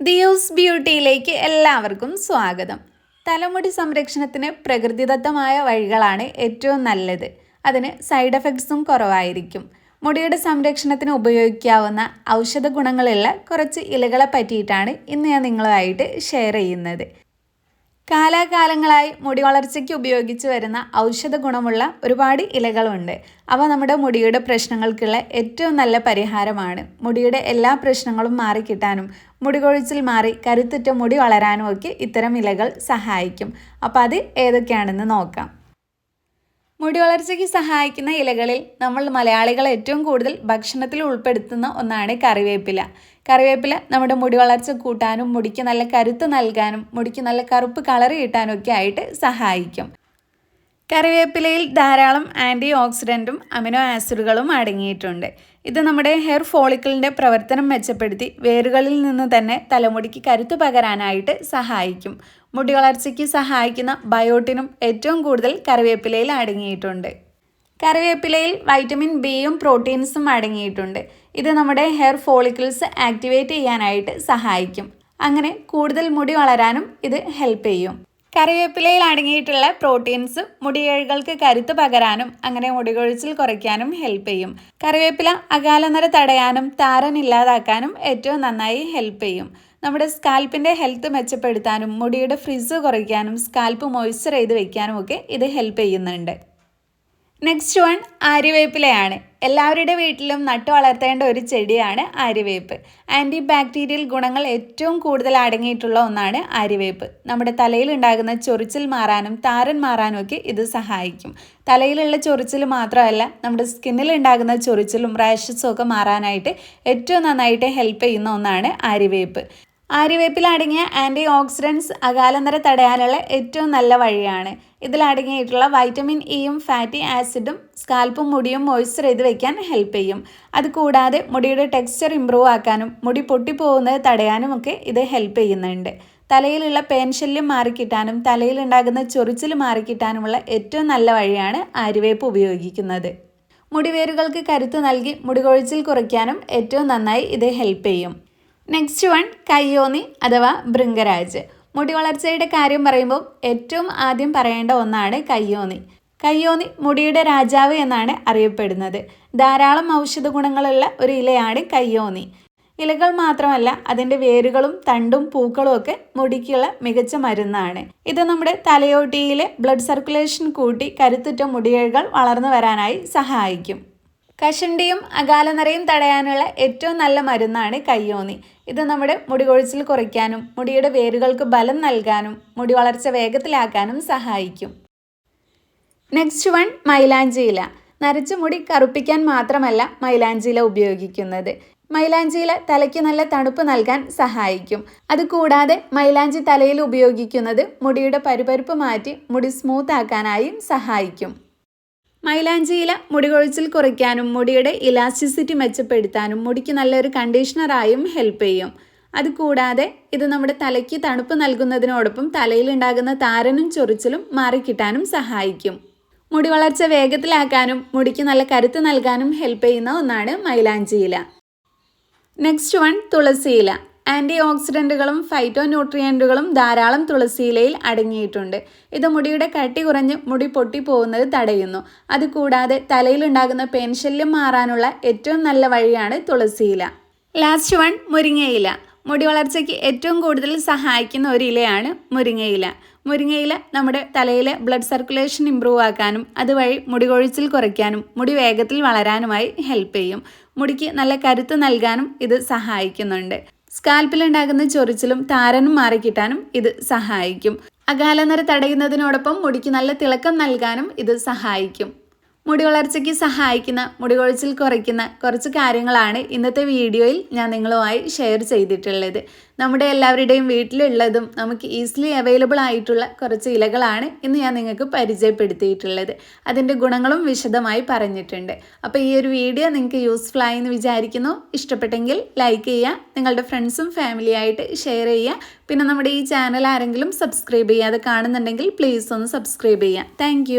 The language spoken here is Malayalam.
ദിയൂസ് ബ്യൂട്ടിയിലേക്ക് എല്ലാവർക്കും സ്വാഗതം. തലമുടി സംരക്ഷണത്തിന് പ്രകൃതിദത്തമായ വഴികളാണ് ഏറ്റവും നല്ലത്. അതിന് സൈഡ് എഫക്ട്സും കുറവായിരിക്കും. മുടിയുടെ സംരക്ഷണത്തിന് ഉപയോഗിക്കാവുന്ന ഔഷധ ഗുണങ്ങളുള്ള കുറച്ച് ഇലകളെ പറ്റിയിട്ടാണ് ഇന്ന് ഞാൻ നിങ്ങളുമായിട്ട് ഷെയർ ചെയ്യുന്നത്. കാലാകാലങ്ങളായി മുടി വളർച്ചയ്ക്ക് ഉപയോഗിച്ച് വരുന്ന ഔഷധ ഗുണമുള്ള ഒരുപാട് ഇലകളുണ്ട്. അവ നമ്മുടെ മുടിയുടെ പ്രശ്നങ്ങൾക്കുള്ള ഏറ്റവും നല്ല പരിഹാരമാണ്. മുടിയുടെ എല്ലാ പ്രശ്നങ്ങളും മാറിക്കിട്ടാനും മുടി കൊഴിച്ചിൽ മാറി കരുത്തുറ്റ മുടി വളരാനും ഒക്കെ ഇത്തരം ഇലകൾ സഹായിക്കും. അപ്പോൾ അത് ഏതൊക്കെയാണെന്ന് നോക്കാം. മുടി വളർച്ചയ്ക്ക് സഹായിക്കുന്ന ഇലകളിൽ നമ്മൾ മലയാളികൾ ഏറ്റവും കൂടുതൽ ഭക്ഷണത്തിൽ ഉൾപ്പെടുത്തുന്ന ഒന്നാണ് കറിവേപ്പില. കറിവേപ്പില നമ്മുടെ മുടി വളർച്ച കൂട്ടാനും മുടിക്ക് നല്ല കരുത്ത് നൽകാനും മുടിക്ക് നല്ല കറുപ്പ് കളർ കിട്ടാനും ഒക്കെ ആയിട്ട് സഹായിക്കും. കറിവേപ്പിലയിൽ ധാരാളം ആന്റി ഓക്സിഡന്റും അമിനോ ആസിഡുകളും അടങ്ങിയിട്ടുണ്ട്. ഇത് നമ്മുടെ ഹെയർ ഫോളിക്കിളിന്റെ പ്രവർത്തനം മെച്ചപ്പെടുത്തി വേരുകളിൽ നിന്ന് തന്നെ തലമുടിക്ക് കരുത്ത് പകരാനായിട്ട് സഹായിക്കും. മുടി വളർച്ചയ്ക്ക് സഹായിക്കുന്ന ബയോട്ടിനും ഏറ്റവും കൂടുതൽ കറിവേപ്പിലയിൽ അടങ്ങിയിട്ടുണ്ട്. കറിവേപ്പിലയിൽ വൈറ്റമിൻ ബിയും പ്രോട്ടീൻസും അടങ്ങിയിട്ടുണ്ട്. ഇത് നമ്മുടെ ഹെയർ ഫോളിക്കിൾസ് ആക്ടിവേറ്റ് ചെയ്യാനായിട്ട് സഹായിക്കും. അങ്ങനെ കൂടുതൽ മുടി വളരാനും ഇത് ഹെൽപ്പ് ചെയ്യും. കറിവേപ്പിലയിൽ അടങ്ങിയിട്ടുള്ള പ്രോട്ടീൻസ് മുടിയേഴുകൾക്ക് കരുത്ത് പകരാനും അങ്ങനെ മുടികൊഴിച്ചിൽ കുറയ്ക്കാനും ഹെൽപ്പ് ചെയ്യും. കറിവേപ്പില അകാലനര തടയാനും താരൻ ഇല്ലാതാക്കാനും ഏറ്റവും നന്നായി ഹെൽപ്പ് ചെയ്യും. നമ്മുടെ സ്കാൽപ്പിന്റെ ഹെൽത്ത് മെച്ചപ്പെടുത്താനും മുടിയുടെ ഫ്രിസ് കുറയ്ക്കാനും സ്കാൽപ്പ് മോയ്സ്ചർ ചെയ്ത് വെക്കാനും ഒക്കെ ഇത് ഹെൽപ്പ് ചെയ്യുന്നുണ്ട്. നെക്സ്റ്റ് വൺ ആര്യവേപ്പിലയാണ്. എല്ലാവരുടെ വീട്ടിലും നട്ടു വളർത്തേണ്ട ഒരു ചെടിയാണ് ആര്യവേപ്പ്. ആന്റി ബാക്ടീരിയൽ ഗുണങ്ങൾ ഏറ്റവും കൂടുതൽ അടങ്ങിയിട്ടുള്ള ഒന്നാണ് ആര്യവേപ്പ്. നമ്മുടെ തലയിൽ ഉണ്ടാകുന്ന ചൊറിച്ചിൽ മാറാനും താരൻ മാറാനും ഒക്കെ ഇത് സഹായിക്കും. തലയിലുള്ള ചൊറിച്ചിൽ മാത്രമല്ല നമ്മുടെ സ്കിന്നിൽ ഉണ്ടാകുന്ന ചൊറിച്ചിലും റാഷസും ഒക്കെ മാറാനായിട്ട് ഏറ്റവും നന്നായിട്ട് ഹെൽപ്പ് ചെയ്യുന്ന ഒന്നാണ് ആര്യവേപ്പ്. ആര്യവേപ്പിൽ അടങ്ങിയ ആന്റി ഓക്സിഡൻസ് അകാലനര തടയാനുള്ള ഏറ്റവും നല്ല വഴിയാണ്. ഇതിലടങ്ങിയിട്ടുള്ള വൈറ്റമിൻ ഇയും ഫാറ്റി ആസിഡും സ്കാൽപ്പും മുടിയും മോയ്സ്ചർ ചെയ്ത് വയ്ക്കാൻ ഹെൽപ്പ് ചെയ്യും. അതുകൂടാതെ മുടിയുടെ ടെക്സ്ചർ ഇമ്പ്രൂവ് ആക്കാനും മുടി പൊട്ടിപ്പോകുന്നത് തടയാനും ഒക്കെ ഇത് ഹെൽപ്പ് ചെയ്യുന്നുണ്ട്. തലയിലുള്ള പേൻശല്യം മാറിക്കിട്ടാനും തലയിലുണ്ടാകുന്ന ചൊറിച്ചിൽ മാറിക്കിട്ടാനുമുള്ള ഏറ്റവും നല്ല വഴിയാണ് ആര്യവേപ്പ് ഉപയോഗിക്കുന്നത്. മുടിവേരുകൾക്ക് കരുത്ത് നൽകി മുടികൊഴിച്ചിൽ കുറയ്ക്കാനും ഏറ്റവും നന്നായി ഇത് ഹെൽപ്പ് ചെയ്യും. നെക്സ്റ്റ് വൺ കയ്യോന്നി അഥവാ ഭൃംഗരാജ്. മുടി വളർച്ചയുടെ കാര്യം പറയുമ്പോൾ ഏറ്റവും ആദ്യം പറയേണ്ട ഒന്നാണ് കയ്യോന്നി. കയ്യോന്നി മുടിയുടെ രാജാവ് എന്നാണ് അറിയപ്പെടുന്നത്. ധാരാളം ഔഷധ ഗുണങ്ങളുള്ള ഒരു ഇലയാണ് കയ്യോന്നി. ഇലകൾ മാത്രമല്ല അതിന്റെ വേരുകളും തണ്ടും പൂക്കളും ഒക്കെ മുടിക്കുള്ള മികച്ച മരുന്നാണ്. ഇത് നമ്മുടെ തലയോട്ടിയിലെ ബ്ലഡ് സർക്കുലേഷൻ കൂട്ടി കരുത്തുറ്റ മുടിയഴുകൾ വളർന്നു വരാനായി സഹായിക്കും. കഷണ്ടിയും അകാലനരയും തടയാനുള്ള ഏറ്റവും നല്ല മരുന്നാണ് കയ്യോന്നി. ഇത് നമ്മുടെ മുടി കൊഴിച്ചിൽ കുറയ്ക്കാനും മുടിയുടെ വേരുകൾക്ക് ബലം നൽകാനും മുടി വളർച്ച വേഗത്തിലാക്കാനും സഹായിക്കും. നെക്സ്റ്റ് വൺ മൈലാഞ്ചിയില. നരച്ച മുടി കറുപ്പിക്കാൻ മാത്രമല്ല മൈലാഞ്ചിയില ഉപയോഗിക്കുന്നത്. മൈലാഞ്ചിയില തലയ്ക്ക് നല്ല തണുപ്പ് നൽകാൻ സഹായിക്കും. അതുകൂടാതെ മൈലാഞ്ചി തലയിൽ ഉപയോഗിക്കുന്നത് മുടിയുടെ പരുപരുപ്പ് മാറ്റി മുടി സ്മൂത്ത് ആക്കാനായും സഹായിക്കും. മൈലാഞ്ചിയില മുടി കൊഴിച്ചിൽ കുറയ്ക്കാനും മുടിയുടെ ഇലാസ്റ്റിസിറ്റി മെച്ചപ്പെടുത്താനും മുടിക്ക് നല്ലൊരു കണ്ടീഷണറായും ഹെൽപ്പ് ചെയ്യും. അതുകൂടാതെ ഇത് നമ്മുടെ തലയ്ക്ക് തണുപ്പ് നൽകുന്നതിനോടൊപ്പം തലയിൽ ഉണ്ടാകുന്ന താരനും ചൊറിച്ചിലും മാറിക്കിട്ടാനും സഹായിക്കും. മുടി വളർച്ച വേഗത്തിലാക്കാനും മുടിക്ക് നല്ല കരുത്ത് നൽകാനും ഹെൽപ്പ് ചെയ്യുന്ന ഒന്നാണ് മൈലാഞ്ചിയില. നെക്സ്റ്റ് വൺ തുളസിയില. ആന്റി ഓക്സിഡന്റുകളും ഫൈറ്റോ ന്യൂട്രിയന്റുകളും ധാരാളം തുളസിയിലയിൽ അടങ്ങിയിട്ടുണ്ട്. ഇത് മുടിയുടെ കട്ടി കുറഞ്ഞ് മുടി പൊട്ടിപ്പോകുന്നത് തടയുന്നു. അതുകൂടാതെ തലയിലുണ്ടാകുന്ന പെൻശല്യം മാറാനുള്ള ഏറ്റവും നല്ല വഴിയാണ് തുളസിയില ലാസ്റ്റ് വൺ മുരിങ്ങയില. മുടി വളർച്ചയ്ക്ക് ഏറ്റവും കൂടുതൽ സഹായിക്കുന്ന ഒരു ഇലയാണ് മുരിങ്ങയില. മുരിങ്ങയില നമ്മുടെ തലയിലെ ബ്ലഡ് സർക്കുലേഷൻ ഇമ്പ്രൂവ് ആക്കാനും അതുവഴി മുടി കൊഴിച്ചിൽ കുറയ്ക്കാനും മുടി വേഗത്തിൽ വളരാനുമായി ഹെൽപ്പ് ചെയ്യും. മുടിക്ക് നല്ല കരുത്ത് നൽകാനും ഇത് സഹായിക്കുന്നുണ്ട്. സ്കാൽപ്പിലുണ്ടാകുന്ന ചൊറിച്ചിലും താരനും മാറിക്കിട്ടാനും ഇത് സഹായിക്കും. അകാലനര തടയുന്നതിനോടൊപ്പം മുടിക്ക് നല്ല തിളക്കം നൽകാനും ഇത് സഹായിക്കും. മുടി വളർച്ചയ്ക്ക് സഹായിക്കുന്ന മുടി കൊഴിച്ചിൽ കുറയ്ക്കുന്ന കുറച്ച് കാര്യങ്ങളാണ് ഇന്നത്തെ വീഡിയോയിൽ ഞാൻ നിങ്ങളുമായി ഷെയർ ചെയ്തിട്ടുള്ളത്. നമ്മുടെ എല്ലാവരുടെയും വീട്ടിലുള്ളതും നമുക്ക് ഈസിലി അവൈലബിൾ ആയിട്ടുള്ള കുറച്ച് ഇലകളാണ് ഇന്ന് ഞാൻ നിങ്ങൾക്ക് പരിചയപ്പെടുത്തിയിട്ടുള്ളത്. അതിന്റെ ഗുണങ്ങളും വിശദമായി പറഞ്ഞിട്ടുണ്ട്. അപ്പോൾ ഈ ഒരു വീഡിയോ നിങ്ങൾക്ക് യൂസ്ഫുൾ ആയി എന്ന് വിചാരിക്കുന്നു. ഇഷ്ടപ്പെട്ടെങ്കിൽ ലൈക്ക് ചെയ്യുക നിങ്ങളുടെ ഫ്രണ്ട്സും ഫാമിലിയായിട്ട് ഷെയർ ചെയ്യുക. പിന്നെ നമ്മുടെ ഈ ചാനൽ ആരെങ്കിലും സബ്സ്ക്രൈബ് ചെയ്യാതെ കാണുന്നുണ്ടെങ്കിൽ പ്ലീസ് ഒന്ന് സബ്സ്ക്രൈബ് ചെയ്യുക. താങ്ക്